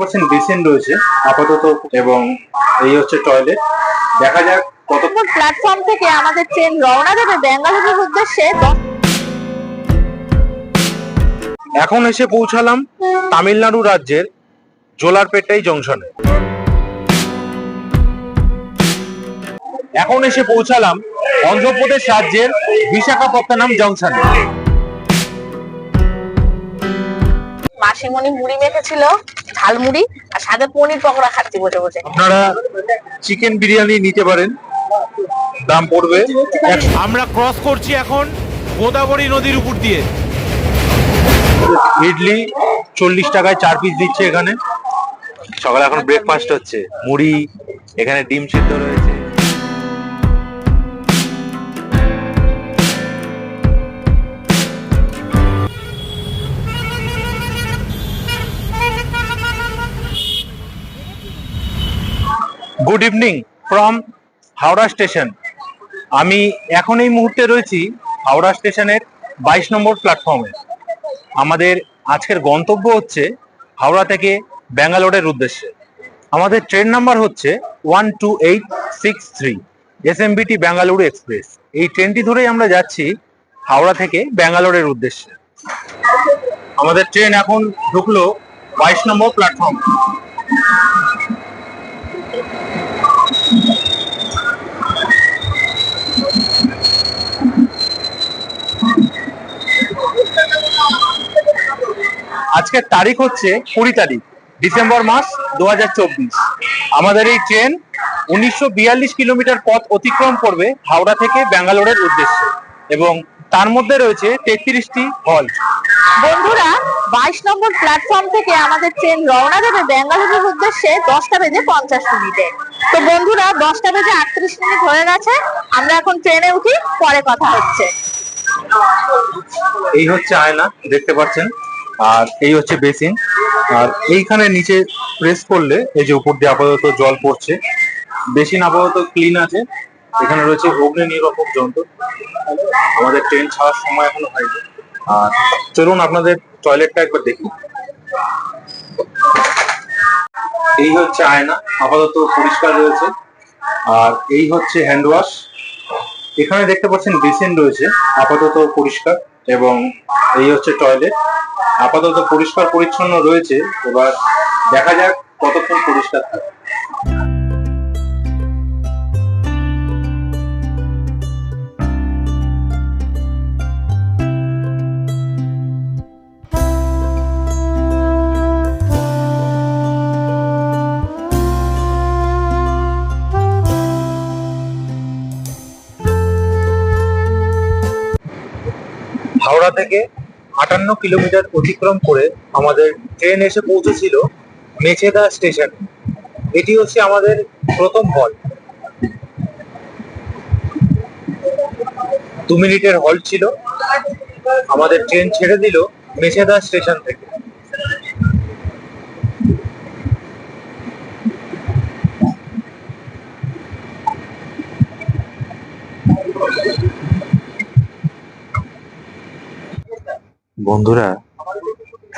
পাচ্ছেন বেসিন রয়েছে আপাতত এবং এই হচ্ছে টয়লেট দেখা যাক কত নম্বর প্ল্যাটফর্ম থেকে আমাদের ট্রেন রওনা দেবে ব্যাঙ্গালোরের উদ্দেশ্যে। এখন এসে পৌঁছালাম তামিলনাড়ু রাজ্যের জোলারপেটাই জংশনে। এখন এসে পৌঁছালাম অন্ধ্রপ্রদেশ রাজ্যের বিশাখাপত্তনম জংশনে। মাসিমণি মুড়ি মেখেছিল। ঝালমুড়ি আর সাথে পনির পকোড়া খাচ্ছি বসে বসে। আপনারা চিকেন বিরিয়ানি নিতে পারেন। দাম পড়বে। আমরা ক্রস করছি এখন গোদাবরী নদীর উপর দিয়ে। ইডলি চল্লিশ টাকায় চার পিস দিচ্ছে এখানে। সকালে এখন ব্রেকফাস্ট হচ্ছে। মুড়ি এখানে ডিম সিদ্ধ রয়েছে। Good evening from Howrah station. আমি এখন এই মুহূর্তে রয়েছি হাওড়া স্টেশনের বাইশ নম্বর প্ল্যাটফর্মে আমাদের আজকের গন্তব্য হচ্ছে হাওড়া থেকে ব্যাঙ্গালোরের উদ্দেশ্যে। আমাদের ট্রেন নাম্বার হচ্ছে one two eight six three S M VT Bengaluru express এই ট্রেনটি ধরেই আমরা যাচ্ছি হাওড়া থেকে ব্যাঙ্গালোরের উদ্দেশ্যে। আমাদের ট্রেন এখন ঢুকলো বাইশ নম্বর প্ল্যাটফর্ম আজকের তারিখ হচ্ছে কুড়ি তারিখ ডিসেম্বর মাস দুহাজার চব্বিশ। আমাদের এই ট্রেন উনিশশো বিয়াল্লিশ কিলোমিটার পথ অতিক্রম করবে হাওড়া থেকে ব্যাঙ্গালোরের উদ্দেশ্যে এবং তার মধ্যে রয়েছে তেত্রিশটি হল। বন্ধুরা বাইশ নম্বর প্ল্যাটফর্ম থেকে আমাদের ট্রেন রওনা দেবে ব্যাঙ্গালোরের উদ্দেশ্যে দশটা বেজে পঞ্চাশ মিনিটে। তো বন্ধুরা দশটা বেজে আটত্রিশ মিনিট হয়ে গেছে আমরা এখন ট্রেনে উঠি পরে কথা হচ্ছে। এই হচ্ছে আয়না দেখতে পাচ্ছেন। আর এই হচ্ছে বেসিন। আর এইখানে নিচে প্রেস করলে এই যে উপর দিয়ে আপাতত জল পড়ছে। বেসিন আপাতত ক্লিন আছে। এখানে রয়েছে অগ্নি নির্বাপক যন্ত্র। আমাদের ট্রেন ছাড়ার সময় এখনও হয়নি। আর চলুন আপনাদের টয়লেটটা একবার দেখি। এই হচ্ছে আয়না। আপাতত পরিষ্কার রয়েছে। আর এই হচ্ছে হ্যান্ড ওয়াশ এখানে দেখতে পাচ্ছেন বেসিন রয়েছে। আপাতত পরিষ্কার। এবং এই হচ্ছে টয়লেট আপাতত পরিষ্কার পরিচ্ছন্ন রয়েছে। এবার দেখা যাক কতক্ষণ পরিষ্কার থাকে হাওড়া থেকে আটান্ন কিলোমিটার অতিক্রম করে আমাদের ট্রেন এসে পৌঁছেছিল মেছেদা স্টেশন। এটি হচ্ছে আমাদের প্রথম হল দু মিনিটের হল ছিল। আমাদের ট্রেন ছেড়ে দিল মেছেদা স্টেশন থেকে। বন্ধুরা,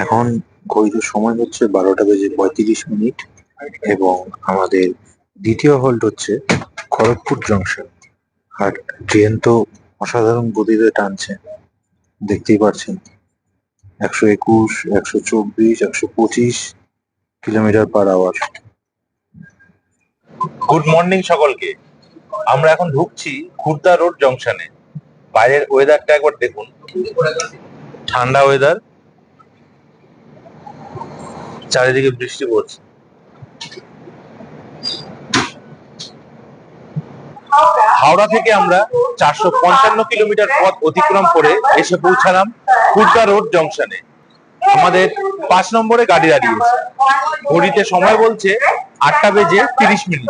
এখন ঘড়িতে সময় হচ্ছে বারোটা বেজে পঁয়ত্রিশ মিনিট এবং আমাদের দ্বিতীয় হল্ট হচ্ছে খড়গপুর জংশন আর ট্রেন তো অসাধারণ গতিতে টানছে, দেখতেই পাচ্ছেন একশো একুশ, একশো চব্বিশ, একশো পঁচিশ kilometre per hour good morning সকলকে। আমরা এখন ঢুকছি খুর্দা রোড জংশনে বাইরের ওয়েদারটা একবার দেখুন। ঠান্ডা ওয়েদার চারিদিকে বৃষ্টি পড়ছে। হাওড়া থেকে আমরা চারশো পঞ্চান্ন কিলোমিটার পথ অতিক্রম করে এসে পৌঁছালাম খুর্দা রোড জংশনে। আমাদের পাঁচ নম্বরে গাড়ি দাঁড়িয়েছে। ঘড়িতে সময় বলছে আটটা বেজে তিরিশ মিনিট।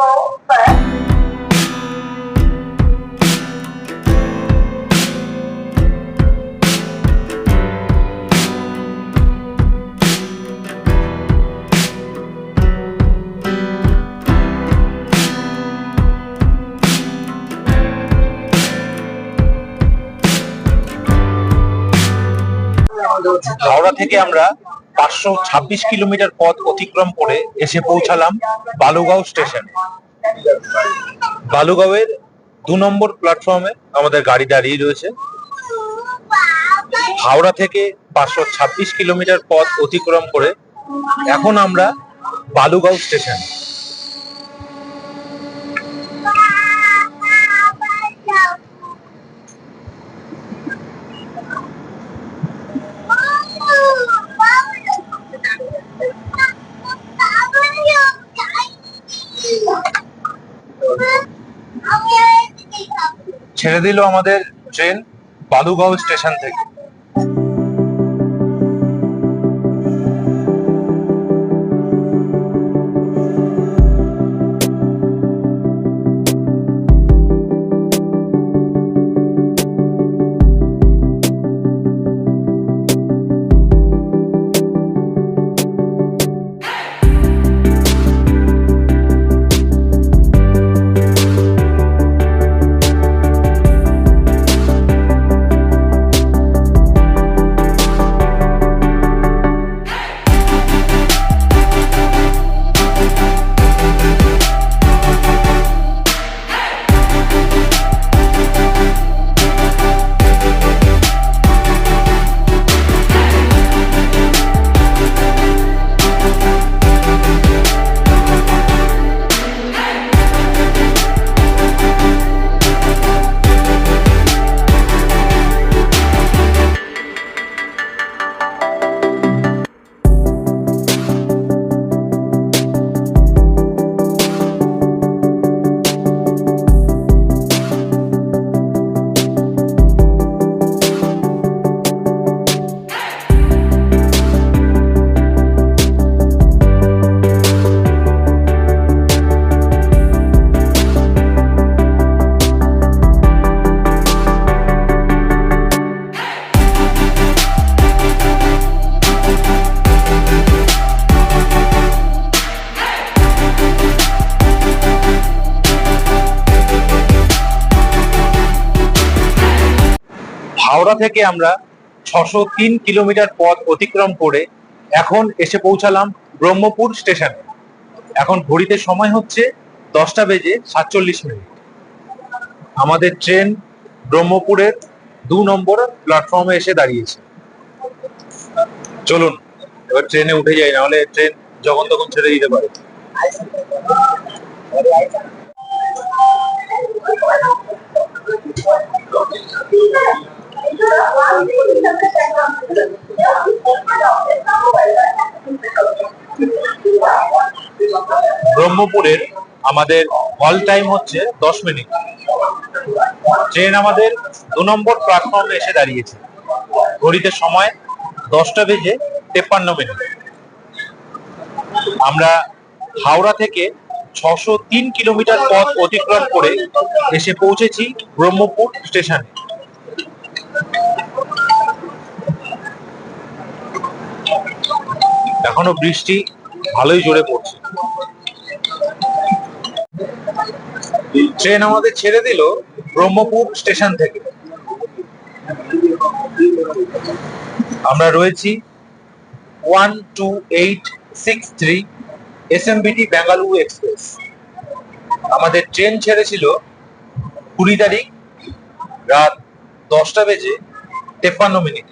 থেকে আমরা পাঁচশো ছাব্বিশ কিলোমিটার পথ অতিক্রম করে এসে পৌঁছালাম বালুগাঁও স্টেশন। বালুগাঁওয়ের দু নম্বর প্ল্যাটফর্মে আমাদের গাড়ি দাঁড়িয়ে রয়েছে। হাওড়া থেকে পাঁচশো ছাব্বিশ কিলোমিটার পথ অতিক্রম করে এখন আমরা বালুগাঁও স্টেশন। ছেড়ে দিল আমাদের ট্রেন বালুগাঁও স্টেশন থেকে। থেকে আমরা ছশো তিন কিলোমিটার পথ অতিক্রম করে এখন এসে পৌঁছালাম ব্রহ্মপুর স্টেশনে। এখন ঘড়িতে সময় হচ্ছে দশটা বেজে সাতচল্লিশ মিনিট। আমাদের ট্রেন ব্রহ্মপুরের দু নম্বর প্ল্যাটফর্মে এসে দাঁড়িয়েছে। চলুন, এবার ট্রেনে উঠে যাই, নাহলে ট্রেন যখন তখন ছেড়ে দিতে পারে। ব্রহ্মপুরের আমাদের হল টাইম হচ্ছে দশ মিনিট ট্রেন আমাদের দু নম্বর প্ল্যাটফর্মে এসে দাঁড়িয়েছে। ঘড়িতে সময় দশটা বেজে তেপ্পান্ন মিনিট আমরা হাওড়া থেকে ছশো তিন কিলোমিটার পথ অতিক্রম করে এসে পৌঁছেছি ব্রহ্মপুর স্টেশনে এখনও বৃষ্টি ভালোই জোরে পড়ছে। ট্রেন আমাদের ছেড়ে দিল ব্রহ্মপুর স্টেশন থেকে। আমরা রয়েছি one two eight six three S M VT Bengaluru express. আমাদের ট্রেন ছেড়েছিল কুড়ি তারিখ রাত দশটা বেজে তেপ্পান্ন মিনিটে।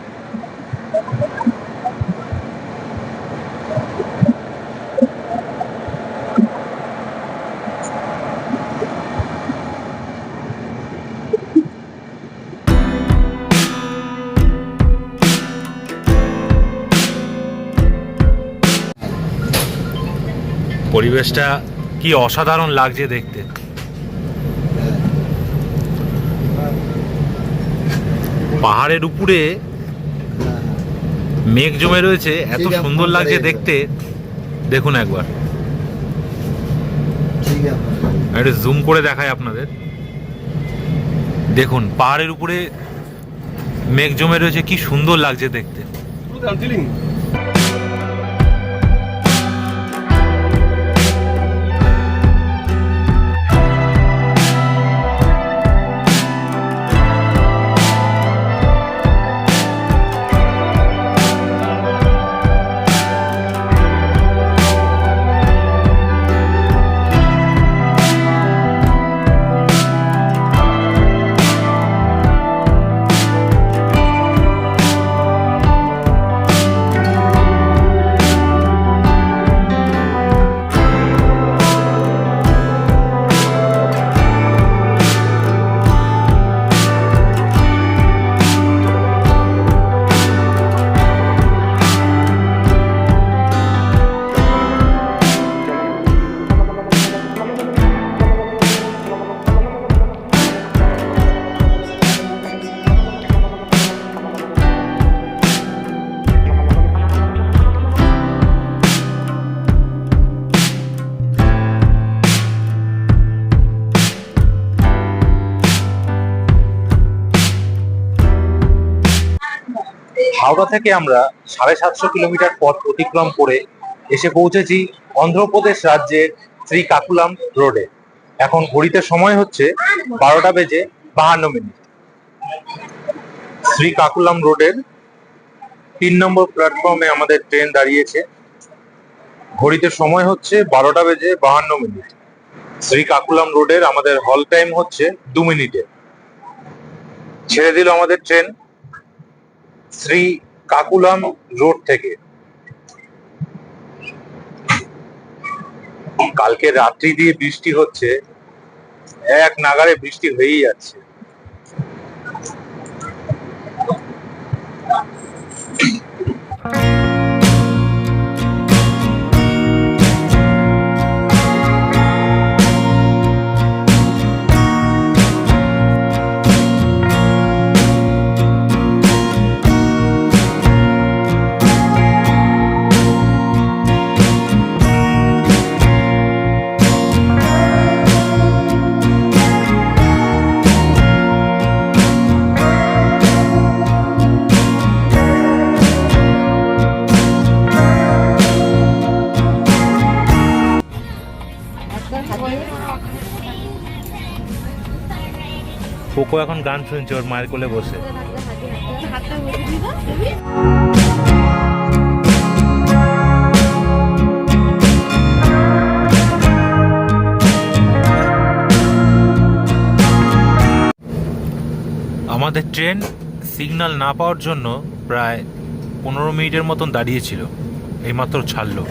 পরিবেশটা কি অসাধারণ লাগছে দেখতে। পাহাড়ের উপরে মেঘ জমে রয়েছে এত সুন্দর লাগছে দেখতে। দেখুন একবার। ঠিক একটু জুম করে দেখাই আপনাদের। দেখুন পাহাড়ের উপরে মেঘ জমে রয়েছে কি সুন্দর লাগছে দেখতে। হাওড়া থেকে আমরা সাড়ে সাতশো কিলোমিটার পথ অতিক্রম করে এসে পৌঁছেছি অন্ধ্রপ্রদেশ রাজ্যের শ্রীকাকুলাম রোডে। এখন ঘড়িতে সময় হচ্ছে বারোটা বেজে বাহান্ন মিনিট। শ্রীকাকুলাম রোডের তিন নম্বর প্ল্যাটফর্মে আমাদের ট্রেন দাঁড়িয়েছে। ঘড়িতে সময় হচ্ছে বারোটা বেজে বাহান্ন মিনিট। শ্রীকাকুলাম রোডের আমাদের হল টাইম হচ্ছে দু মিনিটে। ছেড়ে দিল আমাদের ট্রেন। শ্রী কাকুলাম রোড থেকে। কালকে রাত্রি দিয়ে বৃষ্টি হচ্ছে এক নাগারে বৃষ্টি হয়েই যাচ্ছে। পোকো এখন গান শুনছে, ওর মায়ের কোলে বসে। আমাদের ট্রেন সিগন্যাল না পাওয়ার জন্য প্রায় পনেরো মিনিটের মতন দাঁড়িয়েছিল, এইমাত্র ছাড়লো।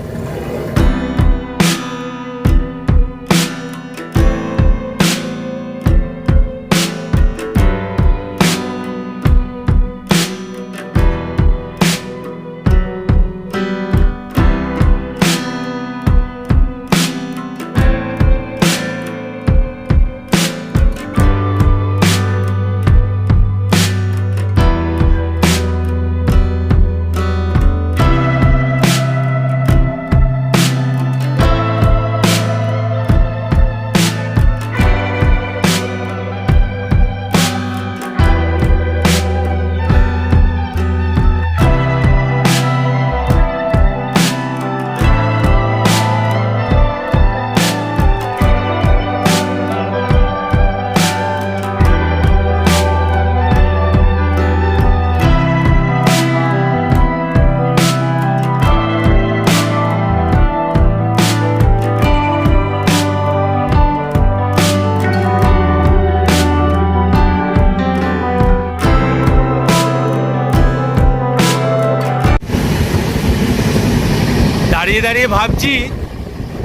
ভাবছি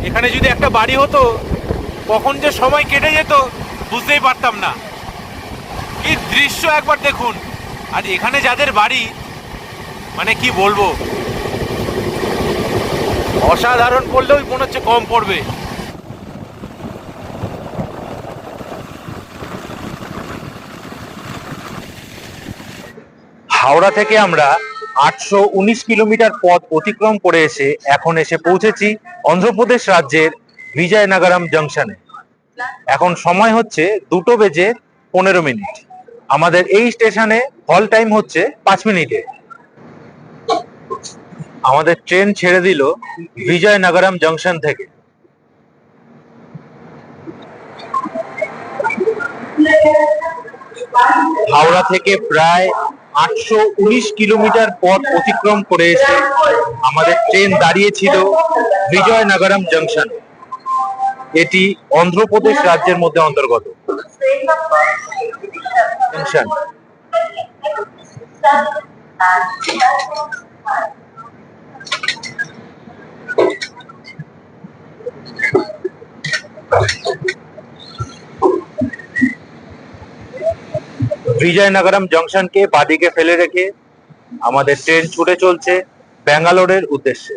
এখানে যদি একটা বাড়ি হতো, কখন যে সময় কেটে যেত বুঝতেই পারতাম না। কি দৃশ্য একবার দেখুন। আর এখানে যাদের বাড়ি মানে কি বলব? অসাধারণ পড়লেও মনে হচ্ছে কম পড়বে। হাওড়া থেকে আমরা আটশো উনিশ কিলোমিটার পথ অতিক্রম করে এসে এখন এসে পৌঁছেছি অন্ধ্রপ্রদেশ রাজ্যের বিজয়নগরম জংশনে এখন সময় হচ্ছে দুটো বেজে পনেরো মিনিট। আমাদের এই স্টেশনে হল টাইম হচ্ছে পাঁচ মিনিটে। আমাদের ট্রেন ছেড়ে দিল বিজয়নগরম জংশন থেকে। হাওড়া থেকে প্রায় আটশো উনিশ কিলোমিটার পথ অতিক্রম করে এসে আমাদের ট্রেন দাঁড়িয়েছিল বিজয়নগরম জংশন এটি অন্ধ্রপ্রদেশ রাজ্যের মধ্যে অন্তর্গত। জংশন বিজয়নগরম জংশনকে বাদিকে ফেলে রেখে আমাদের ট্রেন ছুটে চলছে ব্যাঙ্গালোরের উদ্দেশ্যে।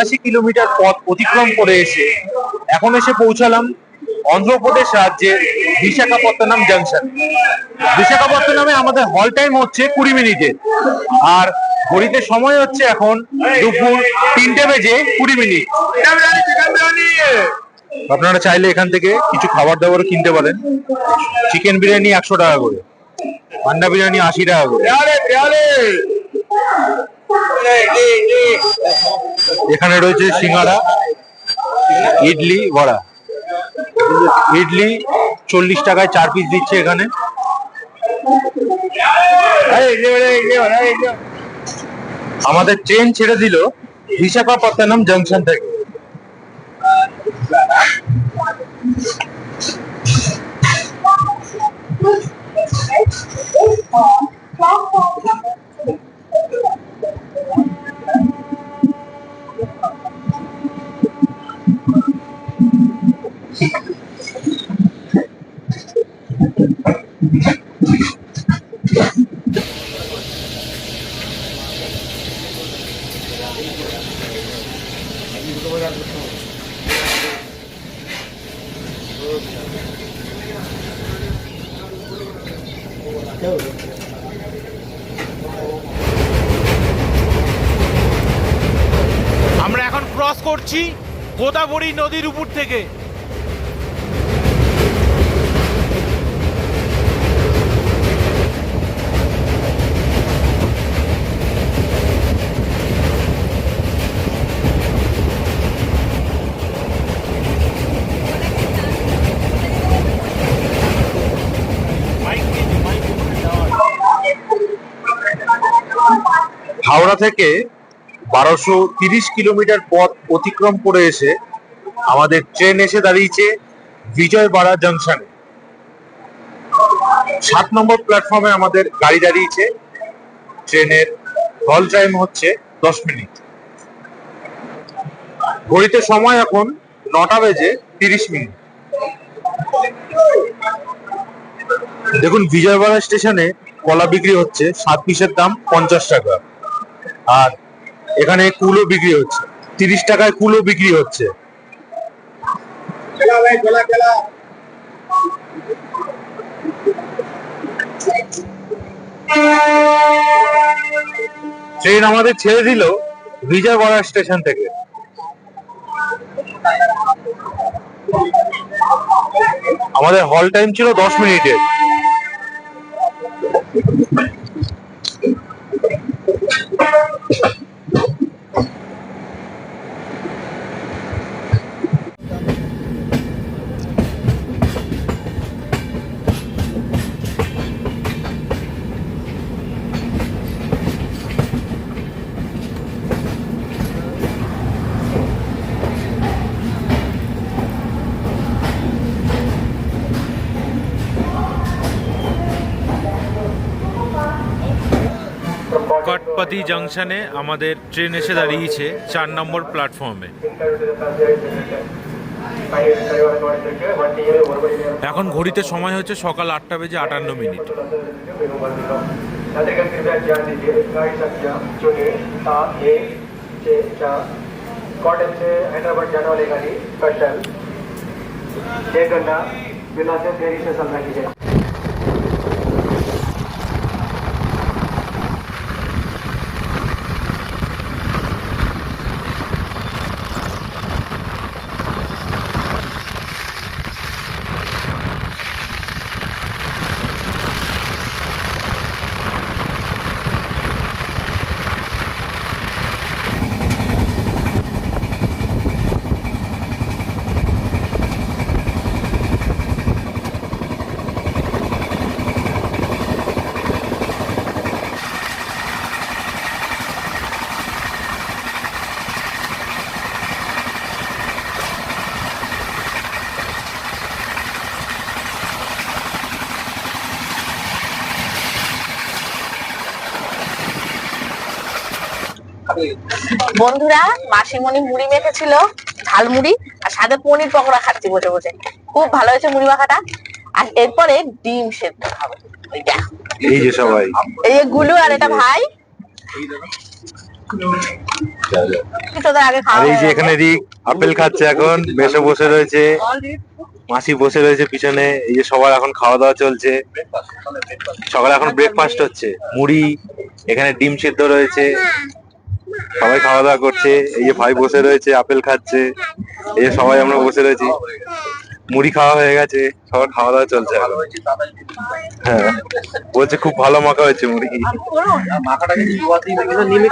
একাশি কিলোমিটার পথ অতিক্রম করে এসে এখন এসে পৌঁছালাম অন্ধ্রপ্রদেশ রাজ্যের বিশাখাপত্তনম জংশন বিশাখাপত্তনমে আমাদের হল টাইম হচ্ছে কুড়ি মিনিটের আর ঘড়িতে সময় হচ্ছে এখন দুপুর তিনটে বেজে কুড়ি মিনিট। আপনারা চাইলে এখান থেকে কিছু খাবার দাবার কিনতে পারেন। চিকেন বিরিয়ানি একশো টাকা করে। পান্ডা বিরিয়ানি আশি টাকা করে। এখানে রয়েছে সিঙ্গাড়া ইডলি, বড়া। ইডলি চল্লিশ টাকায় চার পিস দিচ্ছে এখানে। আমাদের ট্রেন ছেড়ে দিল বিশাখাপত্তনম জংশন থেকে এখন ক্রস করছি গোদাবরী নদীর উপর থেকে। হাওড়া থেকে বারোশো তিরিশ কিলোমিটার পথ অতিক্রম করে এসে আমাদের ট্রেন এসে দাঁড়িয়েছে বিজয়বাড়া জংশনে সাত নম্বর প্ল্যাটফর্মে আমাদের গাড়ি দাঁড়িয়েছে। ট্রেনের হল টাইম হচ্ছে দশ মিনিট। ঘড়িতে সময় এখন নটা বেজে তিরিশ মিনিট। দেখুন, বিজয়বাড়া স্টেশনে কলা বিক্রি হচ্ছে, সাত পিসের দাম পঞ্চাশ টাকা। আর এখানে কুলো বিক্রি হচ্ছে, তিরিশ টাকায় কুলো বিক্রি হচ্ছে। ট্রেন আমাদের ছেড়ে দিল বিজয়বাড়া স্টেশন থেকে। আমাদের হল টাইম ছিল দশ মিনিটের কটপাতি জাংশনে আমাদের ট্রেন এসে দাঁড়িয়েছে চার নম্বর প্ল্যাটফর্মে এখন ঘড়িতে সময় হচ্ছে সকাল আটটা বেজে আটান্ন মিনিট यात्रिगण कृपया ध्यान दीजिए गाड़ी संख्या चुनिए सात एक छः चार कॉटन से हैदराबाद जाने वाली गाड़ी स्पेशल एक घंटा बिना से देरी से चलना कीजिए বন্ধুরা মাসিমণি মুড়ি মেখেছিল ঝাল মুড়ি আর সাথে পনির পকোড়া খাচ্ছি বসে বসে। খুব ভালো হয়েছে মুড়ি মাখাটা। আর এরপরে ডিম সেদ্ধ খাব। এই যে সবাই। এই যে গুলু আর এটা ভাই। আর এই যে এখানে রিক আপেল খাচ্ছে এখন মেসো বসে রয়েছে। মাসি বসে রয়েছে পিছনে এই যে সবার এখন খাওয়া দাওয়া চলছে। সকালে এখন ব্রেকফাস্ট হচ্ছে। মুড়ি এখানে ডিম সিদ্ধ রয়েছে। সবাই খাওয়া দাওয়া করছে, এই যে ভাই বসে রয়েছে, আপেল খাচ্ছে, এই যে সবাই আমরা বসে রয়েছি। মুড়ি খাওয়া হয়ে গেছে, সবার খাওয়া দাওয়া চলছে হ্যাঁ বলছে খুব ভালো মাখা হয়েছে মুড়ি।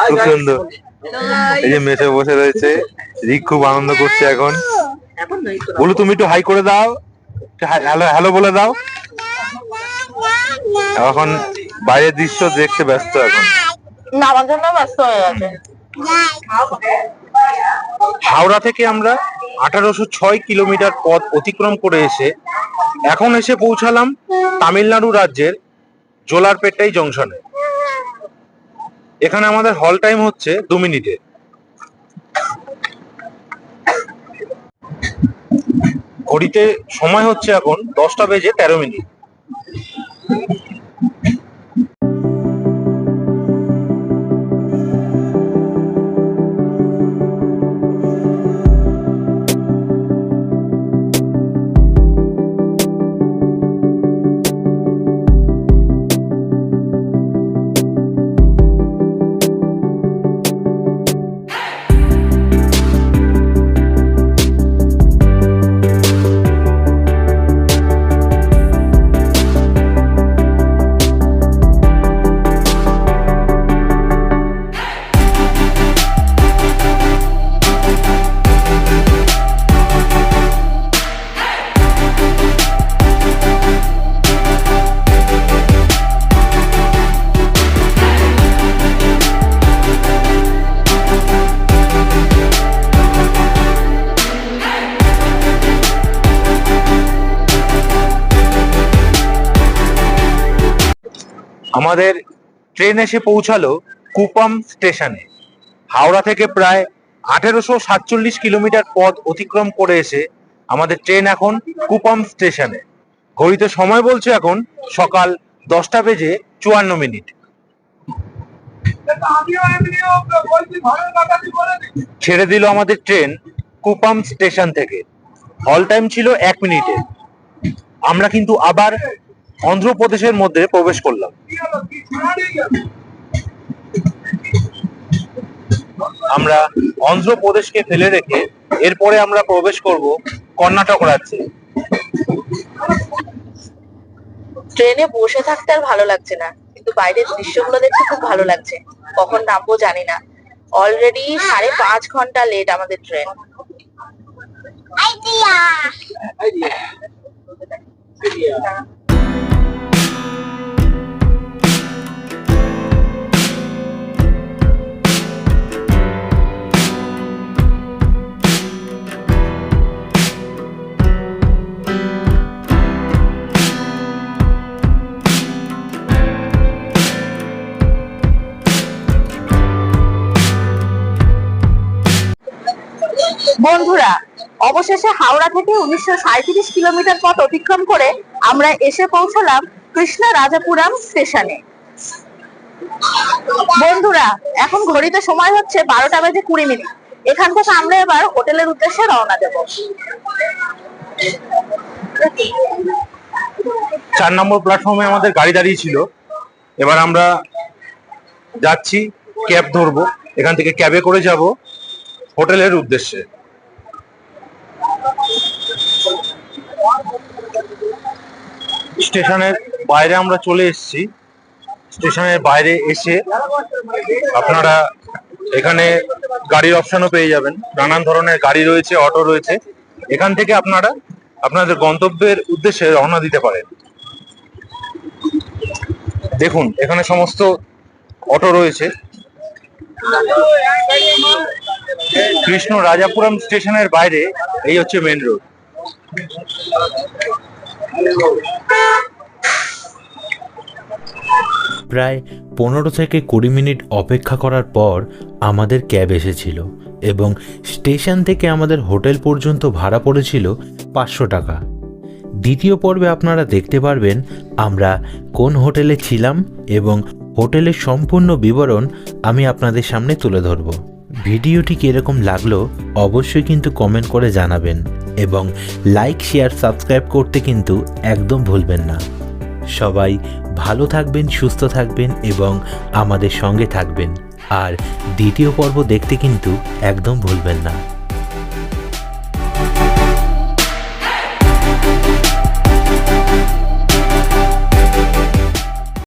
খুব সুন্দর। এই যে মেসে বসে রয়েছে, রিক খুব আনন্দ করছে এখন। বলো তুমি একটু হাই করে দাও হ্যালো হ্যালো বলে দাও। এখন বাইরের দৃশ্য দেখতে ব্যস্ত এখন। ব্যস্ত হয়ে গেছে হাওড়া থেকে আমরা আঠারোশো ছয় কিলোমিটার পথ অতিক্রম করে এসে এখন এসে পৌঁছালাম তামিলনাড়ু রাজ্যের জোলারপেটাই জংশনে। এখানে আমাদের হল টাইম হচ্ছে দু মিনিটে। ঘড়িতে সময় হচ্ছে এখন দশটা বেজে তেরো মিনিট। আমাদের ট্রেন এসে পৌঁছালো কুপাম স্টেশনে। হাওড়া থেকে প্রায় আঠেরোশো সাতচল্লিশ কিলোমিটার পথ অতিক্রম করে এসে আমাদের ট্রেন এখন কুপাম স্টেশনে। ঘড়িতে সময় বলছে এখন সকাল দশটা বেজে চুয়ান্ন মিনিট। ছেড়ে দিল আমাদের ট্রেন কুপাম স্টেশন থেকে। হল টাইম ছিল এক মিনিটে। আমরা কিন্তু আবার অন্ধ্রপ্রদেশের মধ্যে প্রবেশ করলাম। আমরা অন্ধ্রপ্রদেশকে ফেলে রেখে এরপরে আমরা প্রবেশ করব কর্ণাটক রাজ্যে। ট্রেনে বসে থাকতে আর ভালো লাগছে না কিন্তু বাইরের দৃশ্যগুলো দেখতে খুব ভালো লাগছে। কখন নামবো জানি না। অলরেডি সাড়ে পাঁচ ঘণ্টা লেট আমাদের ট্রেন বন্ধুরা, অবশেষে হাওড়া থেকে উনিশশো সাঁইত্রিশ কিলোমিটার পথ অতিক্রম করে আমরা এসে পৌঁছলাম কৃষ্ণ রাজাপুরাম স্টেশনে। বন্ধুরা, এখন ঘড়িতে সময় হচ্ছে বারোটা বেজে কুড়ি মিনিট। এখান থেকে আমরা এবার হোটেলের উদ্দেশ্যে রওনা দেব। চার নম্বর প্ল্যাটফর্মে আমাদের গাড়ি দাঁড়িয়ে ছিল। এবার আমরা যাচ্ছি, ক্যাব ধরবো। এখান থেকে ক্যাবে করে যাব হোটেলের উদ্দেশ্যে। স্টেশনের বাইরে আমরা চলে এসেছি। স্টেশনের বাইরে এসে আপনারা এখানে গাড়ির অপশনও পেয়ে যাবেন। নানান ধরনের গাড়ি রয়েছে, অটো রয়েছে। এখান থেকে আপনারা আপনাদের গন্তব্যের উদ্দেশ্যে রওনা দিতে পারেন। দেখুন, এখানে সমস্ত অটো রয়েছে। কৃষ্ণ রাজাপুরম স্টেশনের বাইরে এই হচ্ছে মেন রোড। প্রায় পনেরো থেকে কুড়ি মিনিট অপেক্ষা করার পর আমাদের ক্যাব এসেছিল এবং স্টেশন থেকে আমাদের হোটেল পর্যন্ত ভাড়া পড়েছিল পাঁচশো টাকা। দ্বিতীয় পর্বে আপনারা দেখতে পারবেন আমরা কোন হোটেলে ছিলাম এবং হোটেলের সম্পূর্ণ বিবরণ আমি আপনাদের সামনে তুলে ধরব। ভিডিওটি কীরকম লাগল অবশ্যই কিন্তু কমেন্ট করে জানাবেন এবং লাইক শেয়ার সাবস্ক্রাইব করতে কিন্তু একদম ভুলবেন না। সবাই ভালো থাকবেন, সুস্থ থাকবেন এবং আমাদের সঙ্গে থাকবেন। আর দ্বিতীয় পর্ব দেখতে কিন্তু একদম ভুলবেন না।